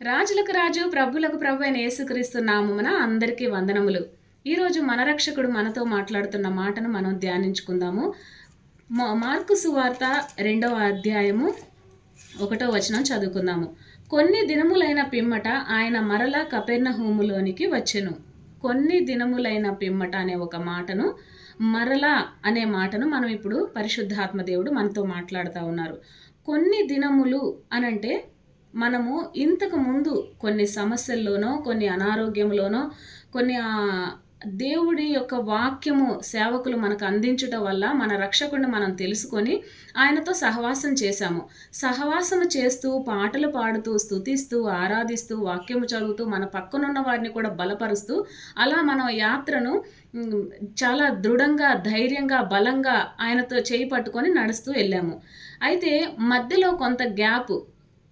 రాజులకు రాజు ప్రభులకు ప్రభు అయిన యేసుక్రీస్తు నామమున అందరికీ వందనములు. ఈరోజు మన రక్షకుడు మనతో మాట్లాడుతున్న మాటను మనం ధ్యానించుకుందాము. మార్కు సువార్త రెండవ అధ్యాయము ఒకటో వచనం చదువుకుందాము. కొన్ని దినములైన పిమ్మట ఆయన మరలా కపెర్నహూములోనికి వచ్చెను. కొన్ని దినములైన పిమ్మట అనే ఒక మాటను మరలా అనే మాటను మనం ఇప్పుడు పరిశుద్ధాత్మ దేవుడు మనతో మాట్లాడుతూ ఉన్నారు. కొన్ని దినములు అనంటే మనము ఇంతకు ముందు కొన్ని సమస్యల్లోనో కొన్ని అనారోగ్యంలోనో కొన్ని ఆ, దేవుడి యొక్క వాక్యము సేవకులు మనకు అందించుట వల్ల మన రక్షకుడిని మనం తెలుసుకొని ఆయనతో సహవాసం చేశాము. సహవాసము చేస్తూ పాటలు పాడుతూ స్తుతిస్తూ ఆరాధిస్తూ వాక్యము చదువుతూ మన పక్కనున్న వారిని కూడా బలపరుస్తూ అలా మన యాత్రను చాలా దృఢంగా ధైర్యంగా బలంగా ఆయనతో చేయి పట్టుకొని నడుస్తూ వెళ్ళాము. అయితే మధ్యలో కొంత గ్యాప్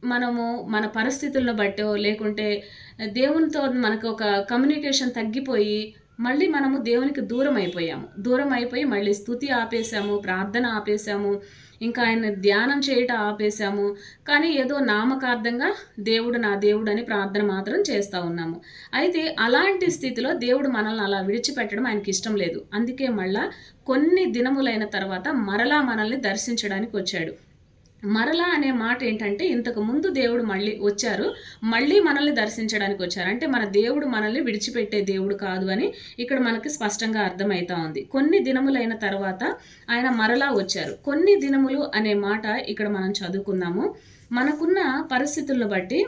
మనము మన పరిస్థితులను బట్టో లేకుంటే దేవునితో మనకు ఒక కమ్యూనికేషన్ తగ్గిపోయి మళ్ళీ మనము దేవునికి దూరం అయిపోయాము. దూరం అయిపోయి మళ్ళీ స్థుతి ఆపేశాము ప్రార్థన ఆపేశాము ఇంకా ఆయన ధ్యానం చేయటం ఆపేశాము. కానీ ఏదో నామకార్థంగా దేవుడు నా దేవుడు అని ప్రార్థన మాత్రం చేస్తూ ఉన్నాము. అయితే అలాంటి స్థితిలో దేవుడు మనల్ని అలా విడిచిపెట్టడం ఆయనకి ఇష్టం లేదు. అందుకే మళ్ళా కొన్ని దినములైన తర్వాత మరలా మనల్ని దర్శించడానికి వచ్చాడు. మరలా అనే మాట ఏంటంటే ఇంతకు ముందు దేవుడు మళ్ళీ వచ్చారు. మళ్ళీ మనల్ని దర్శించడానికి వచ్చారు. అంటే మన దేవుడు మనల్ని విడిచిపెట్టే దేవుడు కాదు అని ఇక్కడ మనకి స్పష్టంగా అర్థమవుతా ఉంది. కొన్ని దినములైన తర్వాత ఆయన మరలా వచ్చారు. కొన్ని దినములు అనే మాట ఇక్కడ మనం చదువుకుందాము. మనకున్న పరిస్థితులను బట్టి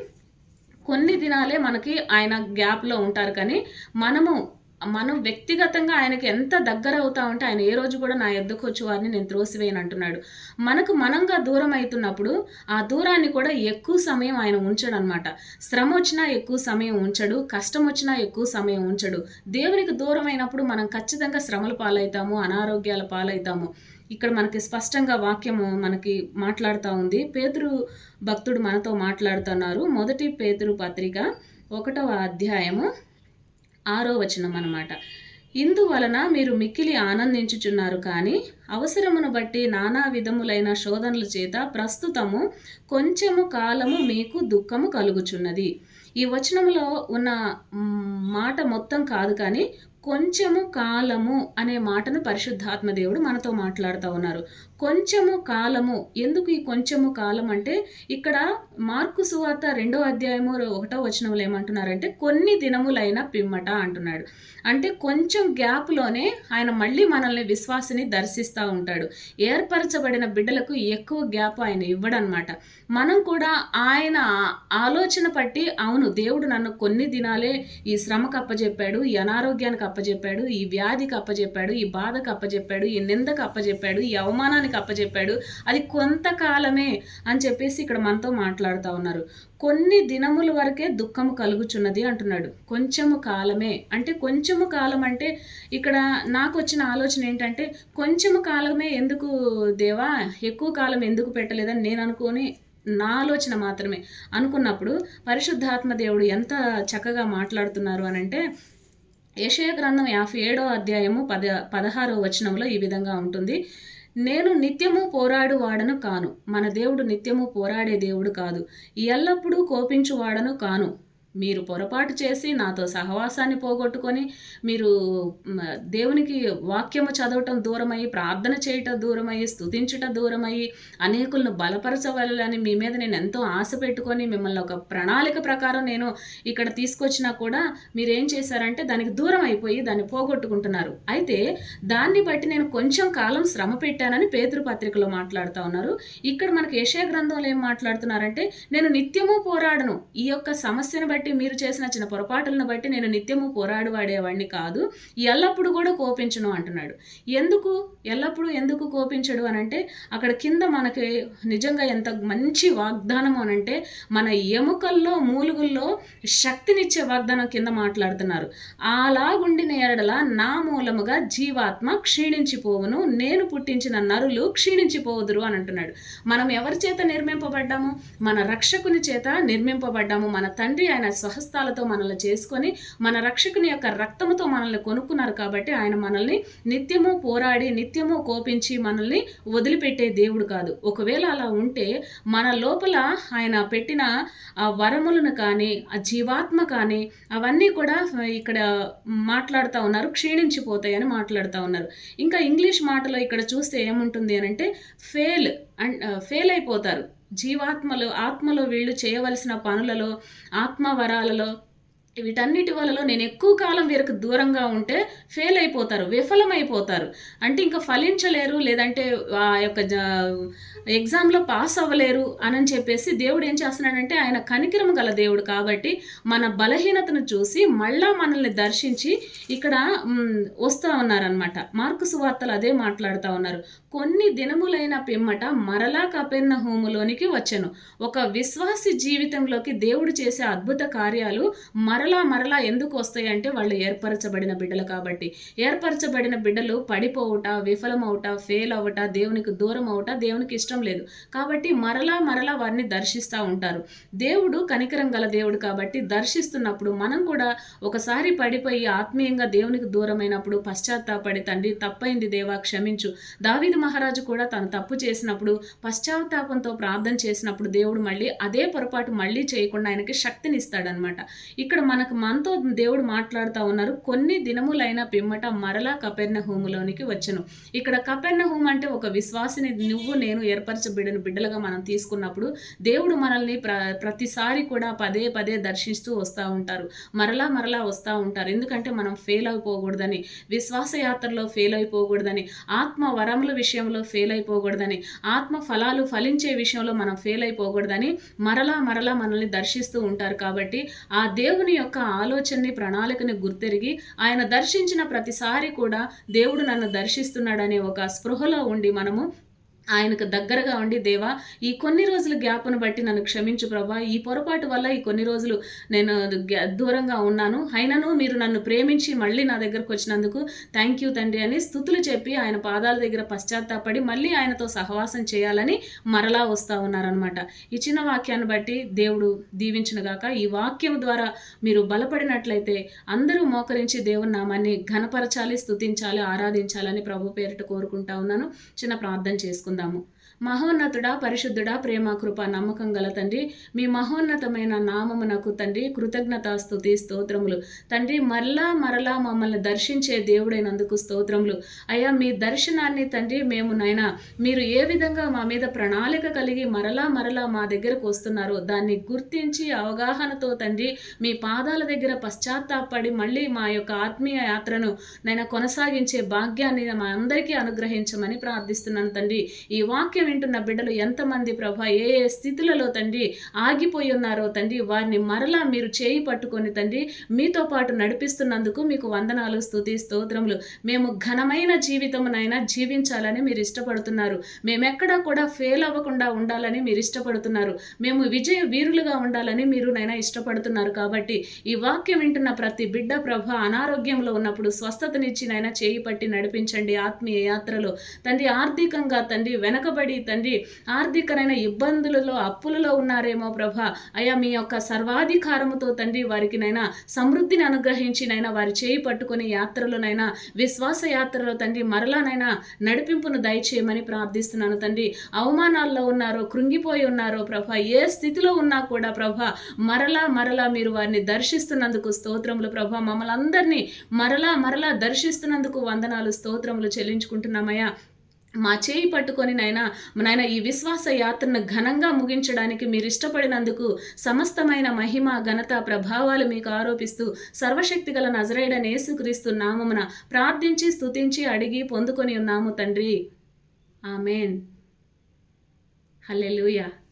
కొన్ని దినాలే మనకి ఆయన గ్యాప్లో ఉంటారు కానీ మనము మనం వ్యక్తిగతంగా ఆయనకి ఎంత దగ్గర అవుతా ఉంటే ఆయన ఏ రోజు కూడా నా ఎద్దుకు వచ్చి వారిని నేను త్రోసివేయను అంటున్నాడు. మనకు మనంగా దూరం అవుతున్నప్పుడు ఆ దూరాన్ని కూడా ఎక్కువ సమయం ఆయన ఉంచడు అనమాట శ్రమ వచ్చినా ఎక్కువ సమయం ఉంచడు కష్టం వచ్చినా ఎక్కువ సమయం ఉంచడు. దేవునికి దూరం అయినప్పుడు మనం ఖచ్చితంగా శ్రమల పాలవుతాము అనారోగ్యాల పాలవుతాము. ఇక్కడ మనకి స్పష్టంగా వాక్యము మనకి మాట్లాడుతూ ఉంది. పేతురు భక్తుడు మనతో మాట్లాడుతున్నారు. మొదటి పేతురు పత్రిక ఒకటవ అధ్యాయము ఆరో వచనం అన్నమాట ఇందువలన మీరు మిక్కిలి ఆనందించుచున్నారు కానీ అవసరమును బట్టి నానా విధములైన శోధనల చేత ప్రస్తుతము కొంచెము కాలము మీకు దుఃఖము కలుగుచున్నది. ఈ వచనంలో ఉన్న మాట మొత్తం కాదు కానీ కొంచెము కాలము అనే మాటను పరిశుద్ధాత్మ దేవుడు మనతో మాట్లాడుతూ ఉన్నారు. కొంచెము కాలము. ఎందుకు ఈ కొంచెము కాలం అంటే ఇక్కడ మార్కు సువార్త రెండో అధ్యాయము ఒకటో వచనంలో ఏమంటున్నారంటే కొన్ని దినములైన పిమ్మట అంటున్నాడు. అంటే కొంచెం గ్యాప్లోనే ఆయన మళ్ళీ మనల్ని విశ్వాసిని దర్శిస్తూ ఉంటాడు. ఏర్పరచబడిన బిడ్డలకు ఎక్కువ గ్యాప్ ఆయన ఇవ్వడనమాట మనం కూడా ఆయన ఆలోచన పట్టి అవును దేవుడు నన్ను కొన్ని దినాలే ఈ శ్రమకు అప్పజెప్పాడు ఈ అనారోగ్యానికి అప్పజెప్పాడు ఈ వ్యాధికి అప్పజెప్పాడు ఈ బాధకు అప్పజెప్పాడు ఈ నిందకు అప్పజెప్పాడు ఈ అవమానానికి అప్పచెప్పాడు అది కొంతకాలమే అని చెప్పేసి ఇక్కడ మనతో మాట్లాడుతూ ఉన్నారు. కొన్ని దినముల వరకే దుఃఖము కలుగుచున్నది అంటున్నాడు. కొంచెము కాలమే అంటే కొంచెము కాలం అంటే ఇక్కడ నాకు వచ్చిన ఆలోచన ఏంటంటే కొంచెము కాలమే ఎందుకు దేవా? ఎక్కువ కాలం ఎందుకు పెట్టలేదని నేను అనుకొని నా ఆలోచన మాత్రమే అనుకున్నప్పుడు పరిశుద్ధాత్మ దేవుడు ఎంత చక్కగా మాట్లాడుతున్నారు అని అంటే యశయ గ్రంథం యాభై ఏడో అధ్యాయము పద పదహారో వచనంలో ఈ విధంగా ఉంటుంది. నేను నిత్యము పోరాడు వాడను కాను. మన దేవుడు నిత్యము పోరాడే దేవుడు కాదు. ఎల్లప్పుడూ కోపించువాడను కాను. మీరు పొరపాటు చేసి నాతో సహవాసాన్ని పోగొట్టుకొని మీరు దేవునికి వాక్యము చదవటం దూరమై ప్రార్థన చేయటం దూరమై స్తుతించుట దూరమై అనేకులను బలపరచవాలని మీ మీద నేను ఎంతో ఆశ పెట్టుకొని మిమ్మల్ని ఒక ప్రణాళిక ప్రకారం నేను ఇక్కడ తీసుకొచ్చినా కూడా మీరేం చేశారంటే దానికి దూరం అయిపోయి దాన్ని పోగొట్టుకుంటున్నారు. అయితే దాన్ని బట్టి నేను కొంచెం కాలం శ్రమ పెట్టానని పేతురు పత్రికలో మాట్లాడుతూ ఉన్నారు. ఇక్కడ మనకి యెషయా గ్రంథంలో ఏం మాట్లాడుతున్నారంటే నేను నిత్యము పోరాడను. ఈ యొక్క సమస్యను బట్టి మీరు చేసిన చిన్న పొరపాటులను బట్టి నేను నిత్యము పోరాడు వాడేవాడిని కాదు. ఎల్లప్పుడూ కూడా కోపించను అంటున్నాడు. ఎందుకు? ఎల్లప్పుడూ ఎందుకు కోపించడు అని అంటే అక్కడ కింద మనకి నిజంగా ఎంత మంచి వాగ్దానం అని అంటే మన ఎముకల్లో మూలుగుల్లో శక్తినిచ్చే వాగ్దానం కింద మాట్లాడుతున్నారు. అలాగుండిన ఎడల నా మూలముగా జీవాత్మ క్షీణించిపోవును. నేను పుట్టించిన నరులు క్షీణించిపోవుదురు అని అంటున్నాడు. మనం ఎవరి చేత నిర్మింపబడ్డాము? మన రక్షకుని చేత నిర్మింపబడ్డాము. మన తండ్రి ఆయన స్వహస్తాలతో మనల్ని చేసుకొని మన రక్షకుని యొక్క రక్తముతో మనల్ని కొనుక్కున్నారు కాబట్టి ఆయన మనల్ని నిత్యము పోరాడి నిత్యము కోపించి మనల్ని వదిలిపెట్టే దేవుడు కాదు. ఒకవేళ అలా ఉంటే మన లోపల ఆయన పెట్టిన ఆ వరములను కానీ ఆ జీవాత్మ కానీ అవన్నీ కూడా ఇక్కడ మాట్లాడుతూ ఉన్నారు క్షీణించిపోతాయని మాట్లాడుతూ ఉన్నారు. ఇంకా ఇంగ్లీష్ మాటలో ఇక్కడ చూస్తే ఏముంటుంది అని అంటే ఫెయిల్ అండ్ ఫెయిల్ అయిపోతారు. జీవాత్మలు ఆత్మలో వీళ్ళు చేయవలసిన పనులలో ఆత్మవరాలలో వీటన్నిటి వలలో నేను ఎక్కువ కాలం వీరికి దూరంగా ఉంటే ఫెయిల్ అయిపోతారు విఫలమైపోతారు. అంటే ఇంకా ఫలించలేరు లేదంటే ఆ యొక్క ఎగ్జామ్లో పాస్ అవ్వలేరు అని చెప్పేసి దేవుడు ఏం చేస్తున్నాడంటే ఆయన కనికిరం గల దేవుడు కాబట్టి మన బలహీనతను చూసి మళ్ళా మనల్ని దర్శించి ఇక్కడ వస్తూ ఉన్నారనమాట మార్కు సువార్తలు అదే మాట్లాడుతూ ఉన్నారు. కొన్ని దినములైన పిమ్మట మరలా కపెన్న హోములోనికి వచ్చాను. ఒక విశ్వాసి జీవితంలోకి దేవుడు చేసే అద్భుత కార్యాలు మరలా మరలా ఎందుకు వస్తాయి అంటే వాళ్ళు ఏర్పరచబడిన బిడ్డలు కాబట్టి. ఏర్పరచబడిన బిడ్డలు పడిపోవుట విఫలమవుట ఫెయిల్ అవుట దేవునికి దూరం అవుట దేవునికి ఇష్టం లేదు. కాబట్టి మరలా మరలా వారిని దర్శిస్తూ ఉంటారు. దేవుడు కనికరం గల దేవుడు కాబట్టి దర్శిస్తున్నప్పుడు మనం కూడా ఒకసారి పడిపోయి ఆత్మీయంగా దేవునికి దూరమైనప్పుడు పశ్చాత్తాపడి తండ్రి తప్పైంది దేవా క్షమించు. దావీది మహారాజు కూడా తను తప్పు చేసినప్పుడు పశ్చాత్తాపంతో ప్రార్థన చేసినప్పుడు దేవుడు మళ్ళీ అదే పొరపాటు మళ్ళీ చేయకుండా ఆయనకి శక్తిని ఇస్తాడనమాట ఇక్కడ మనకు మనతో దేవుడు మాట్లాడుతూ ఉన్నారు కొన్ని దినములైన పిమ్మట మరలా కపెర్ణ హోములోనికి వచ్చను. ఇక్కడ కపెర్ణ హోమ్ అంటే ఒక విశ్వాసిని నువ్వు నేను ఏర్పరచబడిన బిడ్డలుగా మనం తీసుకున్నప్పుడు దేవుడు మనల్ని ప్ర ప్రతిసారి కూడా పదే పదే దర్శిస్తూ వస్తూ ఉంటారు. మరలా మరలా వస్తూ ఉంటారు. ఎందుకంటే మనం ఫెయిల్ అయిపోకూడదని విశ్వాసయాత్రలో ఫెయిల్ అయిపోకూడదని ఆత్మ వరముల విషయంలో ఫెయిల్ అయిపోకూడదని ఆత్మ ఫలాలు ఫలించే విషయంలో మనం ఫెయిల్ అయిపోకూడదని మరలా మరలా మనల్ని దర్శిస్తూ ఉంటారు. కాబట్టి ఆ దేవుని యొక్క ఆలోచనని ప్రణాళికని గుర్తెరిగి ఆయన దర్శించిన ప్రతిసారి కూడా దేవుడు నన్ను దర్శిస్తున్నాడనే ఒక స్పృహలో ఉండి మనము ఆయనకు దగ్గరగా ఉండి దేవా ఈ కొన్ని రోజుల గ్యాప్ను బట్టి నన్ను క్షమించు ప్రభా. ఈ పొరపాటు వల్ల ఈ కొన్ని రోజులు నేను దూరంగా ఉన్నాను. అయినను మీరు నన్ను ప్రేమించి మళ్ళీ నా దగ్గరకు వచ్చినందుకు థ్యాంక్ యూ తండ్రి అని స్థుతులు చెప్పి ఆయన పాదాల దగ్గర పశ్చాత్తాపడి మళ్ళీ ఆయనతో సహవాసం చేయాలని మరలా వస్తూ ఉన్నారనమాట ఈ చిన్న వాక్యాన్ని బట్టి దేవుడు దీవించినగాక ఈ వాక్యం ద్వారా మీరు బలపడినట్లయితే అందరూ మోకరించి దేవుని నామాన్ని ఘనపరచాలి స్థుతించాలి ఆరాధించాలని ప్రభు పేరిట కోరుకుంటా ఉన్నాను. చిన్న ప్రార్థన చేసుకుందాం. చేసుకుందాము మహోన్నతుడా పరిశుద్ధుడా ప్రేమ కృప నమ్మకం గల తండ్రి మీ మహోన్నతమైన నామమునకు తండ్రి కృతజ్ఞత స్థుతి స్తోత్రములు. తండ్రి మరలా మరలా మమ్మల్ని దర్శించే దేవుడైనందుకు స్తోత్రములు. అయ్యా మీ దర్శనాన్ని తండ్రి మేము నైనా మీరు ఏ విధంగా మా మీద ప్రణాళిక కలిగి మరలా మరలా మా దగ్గరకు వస్తున్నారో దాన్ని గుర్తించి అవగాహనతో తండ్రి మీ పాదాల దగ్గర పశ్చాత్తాపడి మళ్ళీ మా యొక్క ఆత్మీయ యాత్రను నైనా కొనసాగించే భాగ్యాన్ని మా అందరికీ అనుగ్రహించమని ప్రార్థిస్తున్నాను తండ్రి. ఈ వాక్యం వింటున్న బిడ్డలు ఎంతమంది ప్రభా ఏ ఏ స్థితులలో తండ్రి ఆగిపోయి ఉన్నారో తండ్రి వారిని మరలా మీరు చేయి పట్టుకొని తండ్రి మీతో పాటు నడిపిస్తున్నందుకు మీకు వందనాలు స్థుతి స్తోత్రములు. మేము ఘనమైన జీవితమునైనా జీవించాలని మీరు ఇష్టపడుతున్నారు. మేమెక్కడా కూడా ఫెయిల్ అవ్వకుండా ఉండాలని మీరు ఇష్టపడుతున్నారు. మేము విజయ వీరులుగా ఉండాలని మీరు నైనా ఇష్టపడుతున్నారు కాబట్టి ఈ వాక్యం వింటున్న ప్రతి బిడ్డ ప్రభ అనారోగ్యంలో ఉన్నప్పుడు స్వస్థతనిచ్చి నైనా చేయి పట్టి నడిపించండి ఆత్మీయ యాత్రలో. తండ్రి ఆర్థికంగా తండ్రి వెనకబడి తండ్రి ఆర్థికమైన ఇబ్బందులలో అప్పులలో ఉన్నారేమో ప్రభ. అయ్యా మీ యొక్క సర్వాధికారముతో తండ్రి వారికి నైనా సమృద్ధిని అనుగ్రహించి నైనా వారి చేయి పట్టుకుని యాత్రలోనైనా విశ్వాస యాత్రలో తండ్రి మరలానైనా నడిపింపును దయచేయమని ప్రార్థిస్తున్నాను తండ్రి. అవమానాల్లో ఉన్నారో కృంగిపోయి ఉన్నారో ప్రభ ఏ స్థితిలో ఉన్నా కూడా ప్రభ మరలా మరలా మీరు వారిని దర్శిస్తున్నందుకు స్తోత్రములు ప్రభ. మమ్మల్ని అందరినీ మరలా మరలా దర్శిస్తున్నందుకు వందనాలు స్తోత్రములు చెల్లించుకుంటున్నామయ్యా. మా చేయి పట్టుకొని నాయన నాయన ఈ విశ్వాస యాత్రను ఘనంగా ముగించడానికి మీరు ఇష్టపడినందుకు సమస్తమైన మహిమ ఘనత ప్రభావాలు మీకు ఆరోపిస్తూ సర్వశక్తి గల నజరేడని యేసుక్రీస్తు నామమున ప్రార్థించి స్తుతించి అడిగి పొందుకొని ఉన్నాము తండ్రి. ఆమెన్. హల్లెలూయా.